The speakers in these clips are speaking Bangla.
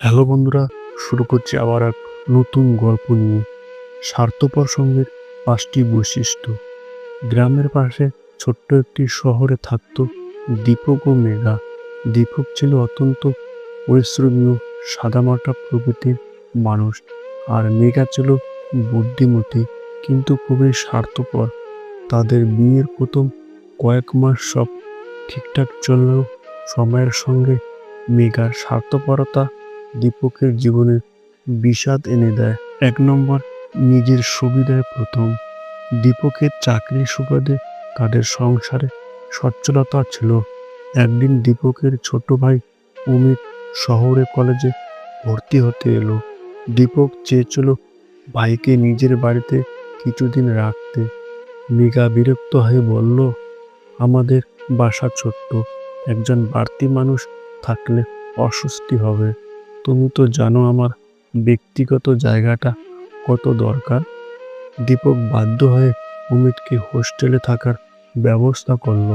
হ্যালো বন্ধুরা, শুরু করছি আবার এক নতুন গল্প নিয়ে। স্বার্থপর সঙ্গের পাঁচটি বৈশিষ্ট্য। গ্রামের পাশে ছোট্ট একটি শহরে থাকতো দীপক ও মেঘা। দীপক ছিল অত্যন্ত পরিশ্রমী ও সাদামাটা প্রকৃতির মানুষ আর মেঘা ছিল বুদ্ধিমতী কিন্তু খুবই স্বার্থপর। তাদের বিয়ের প্রথম কয়েক মাস সব ঠিকঠাক চললেও সময়ের সঙ্গে মেঘার স্বার্থপরতা দীপকের জীবনে বিষাদ এনে দেয়। এক নম্বর, নিজের সুবিধায় প্রথম। দীপকের চাকরির সুবাদে তাদের সংসারে সচ্ছলতা ছিল। একদিন দীপকের ছোট ভাই অমিত শহরে কলেজে ভর্তি হতে এলো। দীপক চেয়েছিল ভাইকে নিজের বাড়িতে কিছুদিন রাখতে। মেঘা বিরক্ত হয়ে বলল, আমাদের বাসা ছোট্ট। একজন বাড়তি মানুষ থাকলে অস্বস্তি হবে। তুমি তো জানো আমার ব্যক্তিগত জায়গাটা কত দরকার। দীপক বাধ্য হয়ে অমিতকে হোস্টেলে থাকার ব্যবস্থা করল।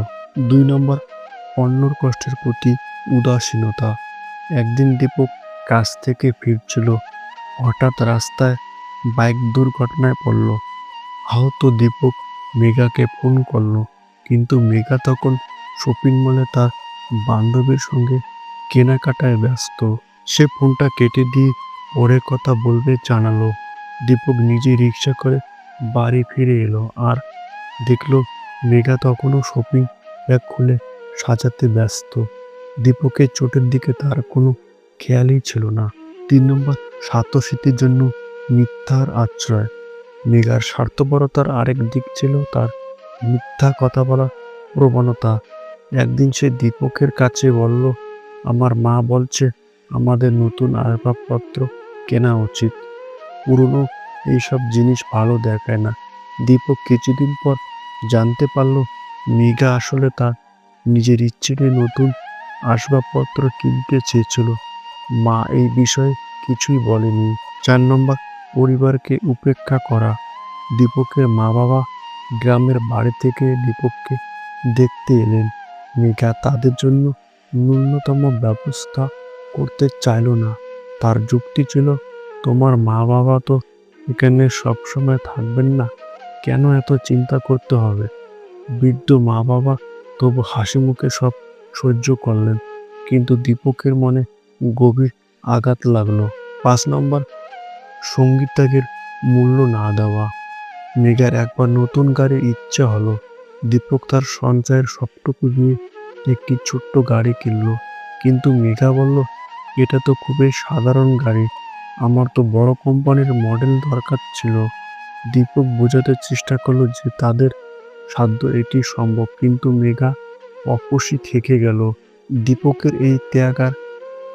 দুই নম্বর, অন্যর কষ্টের প্রতি উদাসীনতা। একদিন দীপক কাজ থেকে ফিরছিল, হঠাৎ রাস্তায় বাইক দুর্ঘটনায় পড়ল। আহত দীপক মেঘাকে ফোন করল, কিন্তু মেঘা তখন শপিং মলে তার বান্ধবীর সঙ্গে কেনাকাটায় ব্যস্ত। সে ফোনটা কেটে দিয়ে পরে কথা বলবে জানালো। দীপক নিজে রিক্সা করে বাড়ি ফিরে এলো আর দেখল মেঘা তখনও শপিং ব্যাগ খুলে সাজাতে ব্যস্ত। দীপকের চোটের দিকে তার কোনো খেয়ালই ছিল না। তিন নম্বর স্বার্থসিদ্ধির জন্য মিথ্যার আশ্রয়। মেঘার স্বার্থপরতার আরেক দিক ছিল তার মিথ্যা কথা বলার প্রবণতা। একদিন সে দীপকের কাছে বলল, আমার মা বলছে আমাদের নতুন আসবাবপত্র কেনা উচিত। পুরনো এইসব জিনিস ভালো দেখায় না। দীপক কিছুদিন পর জানতে পারল, মেঘা আসলে তার নিজের ইচ্ছে নতুন আসবাবপত্র কিনতে চেয়েছিল। মা এই বিষয়ে কিছুই বলেনি চার নম্বর পরিবারকে উপেক্ষা করা। দীপকের মা বাবা গ্রামের বাড়ি থেকে দীপককে দেখতে এলেন। মেঘা তাদের জন্য ন্যূনতম ব্যবস্থা করতে চাইল না। তার যুক্তি ছিল, তোমার মা বাবা তো এখানে সবসময় থাকবেন না। কেন এত চিন্তা করতে হবে? বৃদ্ধ মা বাবা তবু হাসি মুখে সব সহ্য করলেন, কিন্তু দীপকের মনে গভীর আঘাত লাগল। পাঁচ নম্বর সঙ্গীতাগের মূল্য না দেওয়া। মেঘার একবার নতুন গাড়ির ইচ্ছে হলো। দীপক তার সঞ্চয়ের সবটুকু দিয়ে একটি ছোট্ট গাড়ি কিনলো, কিন্তু মেঘা বলল এটা তো খুবই সাধারণ গাড়ি। আমার তো বড় কোম্পানির মডেল দরকার ছিল। দীপক বোঝাতে চেষ্টা করল যে তাদের সাধ্য এটি সম্ভব, কিন্তু মেঘা অপসী থেকে গেল। দীপকের এই ত্যাগ আর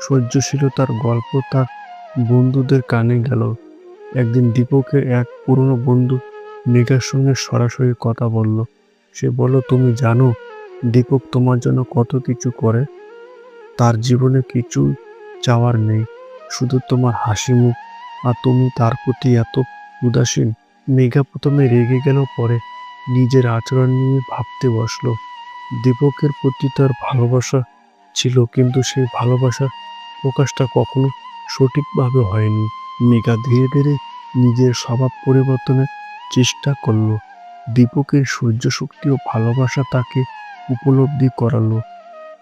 সহ্যশীলতার গল্প তার বন্ধুদের কানে গেল। একদিন দীপকের এক পুরনো বন্ধু মেঘার সঙ্গে সরাসরি কথা বলল। সে বলল, তুমি জানো, দীপক তোমার জন্য কত কিছু করে? তার জীবনে কিছু চাওয়ার নেই। শুধু তোমার হাসি মুখ আর তুমি তার প্রতি এত উদাসীন। মেঘা প্রথমে রেগে গেল, পরে নিজের আচরণ নিয়ে ভাবতে বসল। দীপকের প্রতি তার ভালোবাসা ছিল, কিন্তু সেই ভালোবাসার প্রকাশটা কখনো সঠিকভাবে হয়নি। মেঘা ধীরে ধীরে নিজের স্বভাব পরিবর্তনের চেষ্টা করল। দীপকের সূর্য শক্তি ও ভালোবাসা তাকে উপলব্ধি করালো।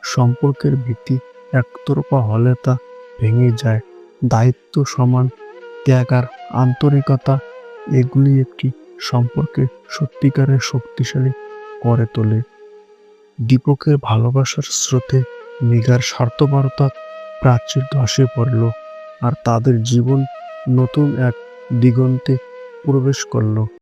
সম্পর্কের ভিত্তি একতরফা হলে তা ভেঙে যায়। দায়িত্ব সমান ত্যাগ আর আন্তরিকতা, এগুলি একটি সম্পর্কে সত্যিকারের শক্তিশালী করে তোলে। দীপকের ভালোবাসার স্রোতে মেঘার স্বার্থপরতা প্রাচীর ধসে পড়ল আর তাদের জীবন নতুন এক দিগন্তে প্রবেশ করল।